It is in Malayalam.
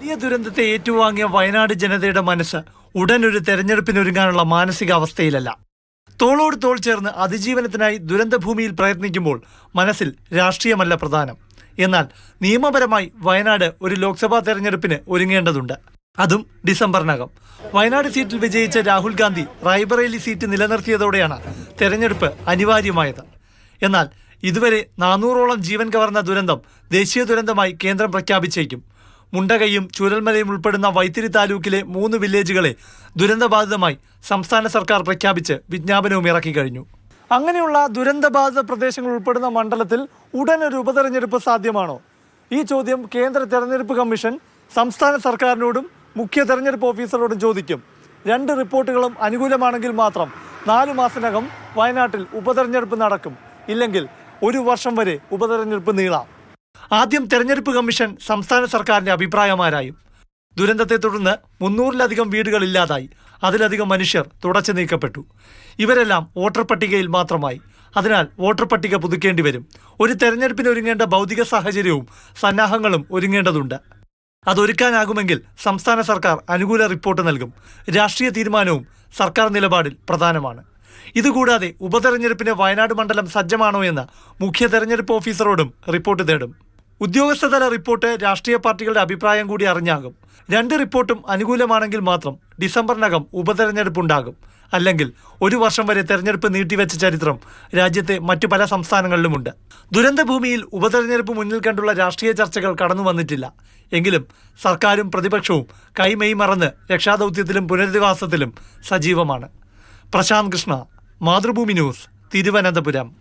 വലിയ ദുരന്തത്തെ ഏറ്റുവാങ്ങിയ വയനാട് ജനതയുടെ മനസ്സ് ഉടൻ ഒരു തെരഞ്ഞെടുപ്പിനൊരുങ്ങാനുള്ള മാനസികാവസ്ഥയിലല്ല. തോളോട് തോൾ ചേർന്ന് അതിജീവനത്തിനായി ദുരന്തഭൂമിയിൽ പ്രയത്നിക്കുമ്പോൾ മനസ്സിൽ രാഷ്ട്രീയമല്ല പ്രധാനം. എന്നാൽ നിയമപരമായി വയനാട് ഒരു ലോക്സഭാ തെരഞ്ഞെടുപ്പിന് ഒരുങ്ങേണ്ടതുണ്ട്. അതും ഡിസംബറിനകം. വയനാട് സീറ്റിൽ വിജയിച്ച രാഹുൽ ഗാന്ധി റായ്ബറേലി സീറ്റ് നിലനിർത്തിയതോടെയാണ് തെരഞ്ഞെടുപ്പ് അനിവാര്യമായത്. എന്നാൽ ഇതുവരെ നാനൂറോളം ജീവൻ കവർന്ന ദുരന്തം ദേശീയ ദുരന്തമായി കേന്ദ്രം പ്രഖ്യാപിച്ചേക്കും. മുണ്ടകയും ചൂരൽമലയും ഉൾപ്പെടുന്ന വൈത്തിരി താലൂക്കിലെ മൂന്ന് വില്ലേജുകളെ ദുരന്തബാധിതമായി സംസ്ഥാന സർക്കാർ പ്രഖ്യാപിച്ച് വിജ്ഞാപനവും ഇറക്കി കഴിഞ്ഞു. അങ്ങനെയുള്ള ദുരന്തബാധിത പ്രദേശങ്ങൾ ഉൾപ്പെടുന്ന മണ്ഡലത്തിൽ ഉടൻ ഒരു ഉപതെരഞ്ഞെടുപ്പ് സാധ്യമാണോ? ഈ ചോദ്യം കേന്ദ്ര തെരഞ്ഞെടുപ്പ് കമ്മീഷൻ സംസ്ഥാന സർക്കാരിനോടും മുഖ്യ തെരഞ്ഞെടുപ്പ് ഓഫീസറോടും ചോദിക്കും. രണ്ട് റിപ്പോർട്ടുകളും അനുകൂലമാണെങ്കിൽ മാത്രം നാലു മാസത്തിനകം വയനാട്ടിൽ ഉപതെരഞ്ഞെടുപ്പ് നടക്കും. ഇല്ലെങ്കിൽ ഒരു വർഷം വരെ ഉപതെരഞ്ഞെടുപ്പ് നീളാം. ആദ്യം തെരഞ്ഞെടുപ്പ് കമ്മീഷൻ സംസ്ഥാന സർക്കാരിന്റെ അഭിപ്രായമാരായും. ദുരന്തത്തെ തുടർന്ന് മുന്നൂറിലധികം വീടുകൾ ഇല്ലാതായി. അതിലധികം മനുഷ്യർ തുടച്ചു നീക്കപ്പെട്ടു. ഇവരെല്ലാം വോട്ടർ പട്ടികയിൽ മാത്രമായി. അതിനാൽ വോട്ടർ പട്ടിക പുതുക്കേണ്ടി വരും. ഒരു തെരഞ്ഞെടുപ്പിന് ഒരുങ്ങേണ്ട ഭൗതിക സാഹചര്യവും സന്നാഹങ്ങളും ഒരുങ്ങേണ്ടതുണ്ട്. അതൊരുക്കാനാകുമെങ്കിൽ സംസ്ഥാന സർക്കാർ അനുകൂല റിപ്പോർട്ട് നൽകും. രാഷ്ട്രീയ തീരുമാനവും സർക്കാർ നിലപാടിൽ പ്രധാനമാണ്. ഇതുകൂടാതെ ഉപതെരഞ്ഞെടുപ്പിന് വയനാട് മണ്ഡലം സജ്ജമാണോ എന്ന് മുഖ്യ തെരഞ്ഞെടുപ്പ് ഓഫീസറോടും റിപ്പോർട്ട് തേടും. ഉദ്യോഗസ്ഥതല റിപ്പോർട്ട് രാഷ്ട്രീയ പാർട്ടികളുടെ അഭിപ്രായം കൂടി അറിഞ്ഞാകും. രണ്ട് റിപ്പോർട്ടും അനുകൂലമാണെങ്കിൽ മാത്രം ഡിസംബറിനകം ഉപതെരഞ്ഞെടുപ്പ് ഉണ്ടാകും അല്ലെങ്കിൽ ഒരു വർഷം വരെ തെരഞ്ഞെടുപ്പ് നീട്ടിവെച്ച ചരിത്രം രാജ്യത്തെ മറ്റു പല സംസ്ഥാനങ്ങളിലുമുണ്ട്. ദുരന്തഭൂമിയിൽ ഉപതെരഞ്ഞെടുപ്പ് മുന്നിൽ കണ്ടുള്ള രാഷ്ട്രീയ ചർച്ചകൾ കടന്നു വന്നിട്ടില്ല. എങ്കിലും സർക്കാരും പ്രതിപക്ഷവും കൈമെയ് മറന്ന് രക്ഷാദൗത്യത്തിലും പുനരധിവാസത്തിലും സജീവമാണ്. പ്രശാന്ത് കൃഷ്ണ മാതൃഭൂമി ന്യൂസ് തിരുവനന്തപുരം.